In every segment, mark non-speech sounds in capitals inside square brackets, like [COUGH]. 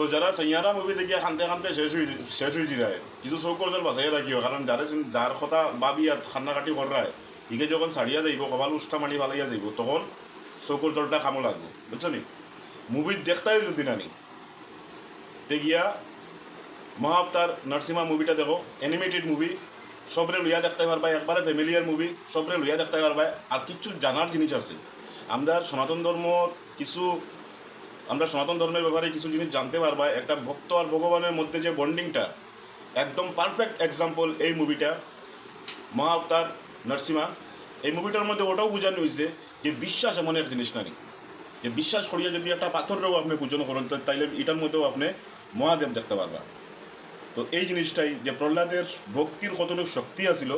তো যারা সাইয়ারা মুভি দেখিয়া খানতে খানতে শেষ হয়ে শেষ হয়ে যায়। কিছু চৌকর জল বাঁচাইয়া রাখিও কারণ যারা যার কথা ভাবি আর খান্না কাটি করায় ইকে যখন ছাড়িয়া যাইব, কপাল উষ্ঠা মারি ফালাইয়া যাইব, তখন চৌকর জলটা খামো লাগবো বুঝছ নি? মুভি দেখতাই যদি নানি তে গিয়া মহাবতার নরসিমা মুভিটা দেখো অ্যানিমেটেড মুভি সবরে লইয়া দেখতে পারবা একবারে ফ্যামিলিয়ার মুভি সবরে লইয়া দেখতে পারবা আর কিছু জানার জিনিস আছে। আমরা সনাতন ধর্মর কিছু আমরা সনাতন ধর্মের ব্যাপারে কিছু জিনিস জানতে পারবা। একটা ভক্ত আর ভগবানের মধ্যে যে বন্ডিংটা একদম পারফেক্ট এক্সাম্পল এই মুভিটা মহাবতার নরসিমা, এই মুভিটার মধ্যে ওটাও বোঝানো হয়েছে যে বিশ্বাস এমন এক জিনিস নারী। যে বিশ্বাস করিয়া যদি একটা পাথরেও আপনি পূজন করেন, তো তাইলে এটার মধ্যেও আপনি মহাদেব দেখতে পারবা। তো এই জিনিসটাই যে প্রহ্লাদের ভক্তির কতটুকু শক্তি আছিল,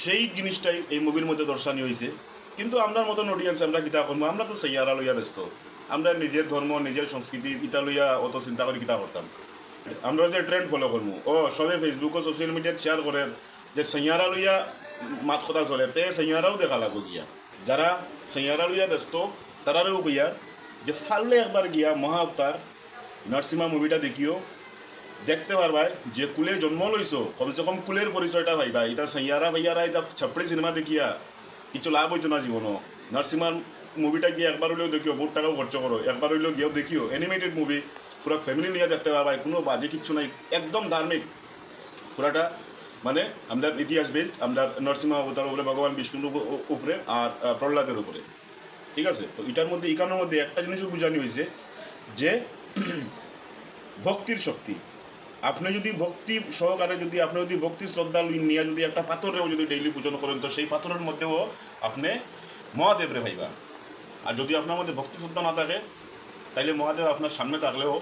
সেই জিনিসটাই এই মুভির মধ্যে দর্শানি হয়েছে। কিন্তু আমরা মতন অডিয়েন্স আমরা কিতা করব? আমরা তো সেই সেইয়ারা লইয়া ব্যস্ত। আমরা নিজের ধর্ম, নিজের সংস্কৃতি, ইটা লইয়া অত চিন্তা করে, কিতা করতাম? আমরা যে ট্রেন্ড ফলো করব ও সবে ফেসবুক ও সোশ্যাল মিডিয়াত শেয়ার করেন যে সৈয়ারা লইয়া মাত কথা চলে, তে সৈয়ারাও দেখা লাগবো গিয়া। যারা সৈয়ারা লইয়া ব্যস্ত, তারারও কইয়ার যে ফাললে একবার গিয়া মহা মহাবতার নরসিমা মুভিটা দেখিও, দেখতে পারবাই যে কুলে জন্ম লইছো, কমসে কম কুলের পরিচয়টা পাইবা। এটা সৈয়ারা ভাইয়ারা এটা ছাপড়ি সিনেমা দেখিয়া কিছু লাভ হইতো না জীবনও। নরসিমার মুভিটা গিয়ে একবার হইলেও দেখিও, বহুত টাকাও খরচ করো। একবার হইলেও গিয়েও দেখিও। অ্যানিমেটেড মুভি পুরো ফ্যামিলি নিয়ে দেখতে পারবা, কোনো বাজে কিচ্ছু নাই, একদম ধার্মিক। পুরাটা মানে আমরা ইতিহাস বেদ আমরা নরসিংহ অবতার উপরে, ভগবান বিষ্ণুর উপরে আর প্রহ্লাদের উপরে। ঠিক আছে? তো এটার মধ্যে এখানের মধ্যে একটা জিনিসও বোঝানো হয়েছে, যে [CLEARS THROAT] ভক্তির শক্তি। আপনি যদি ভক্তি সহকারে যদি, আপনি যদি ভক্তি শ্রদ্ধা নিয়ে যদি একটা পাথরেও যদি ডেইলি পূজন করেন, তো সেই পাথরের মধ্যেও আপনি মহাদেবরে ভাইবা আর যদি আপনার মধ্যে ভক্তি শ্রদ্ধা না থাকে, তাইলে মহাদেব আপনার সামনে থাকলেও,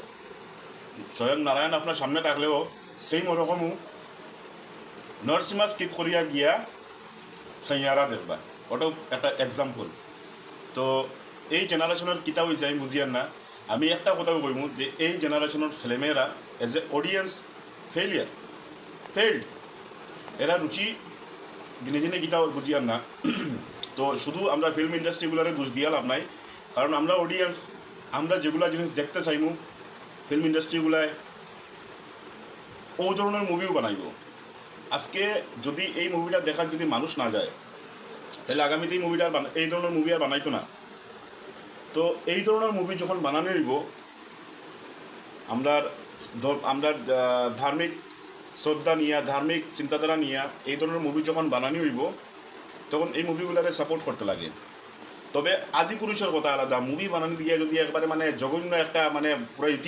স্বয়ং নারায়ণ আপনার সামনে থাকলেও সেই রকমও নরসিমা স্কিপ করিয়া গিয়া সৈয়ারা দেখবা। ওটাও একটা এক্সাম্পল তো এই জেনারেশনের কিতাব হয়েছে আমি বুঝিয়ার না। আমি একটা কথা কইম যে এই জেনারেশনের ছেলেমেয়েরা as a audience failure failed এরা রুচি, দিনে দিনে কিতাব বুঝিয়ার না। তো শুধু আমরা ফিল্ম ইন্ডাস্ট্রিগুলারে দোষ দিয়া লাভ নাই। কারণ আমরা অডিয়েন্স আমরা যেগুলা জিনিস দেখতে চাইমু ফিল্ম ইন্ডাস্ট্রিগুলায় ও ধরনের মুভিও বানাইব। আজকে যদি এই মুভিটা দেখার যদি মানুষ না যায়, তাহলে আগামীতে এই মুভিটা এই ধরনের মুভি আর বানাইতো না। তো এই ধরনের মুভি যখন বানানো হইব আমরা আমরা ধার্মিক শ্রদ্ধা নিয়ে, ধার্মিক চিন্তাধারা নিয়ে, এই ধরনের মুভি যখন বানানো হইব তখন এই মুভিগুলোকে সাপোর্ট করতে লাগে। তবে আদিপুরুষের কথা আলাদা। মুভি বানানো দিয়ে যদি একবারে মানে জঘন্য একটা মানে পুরো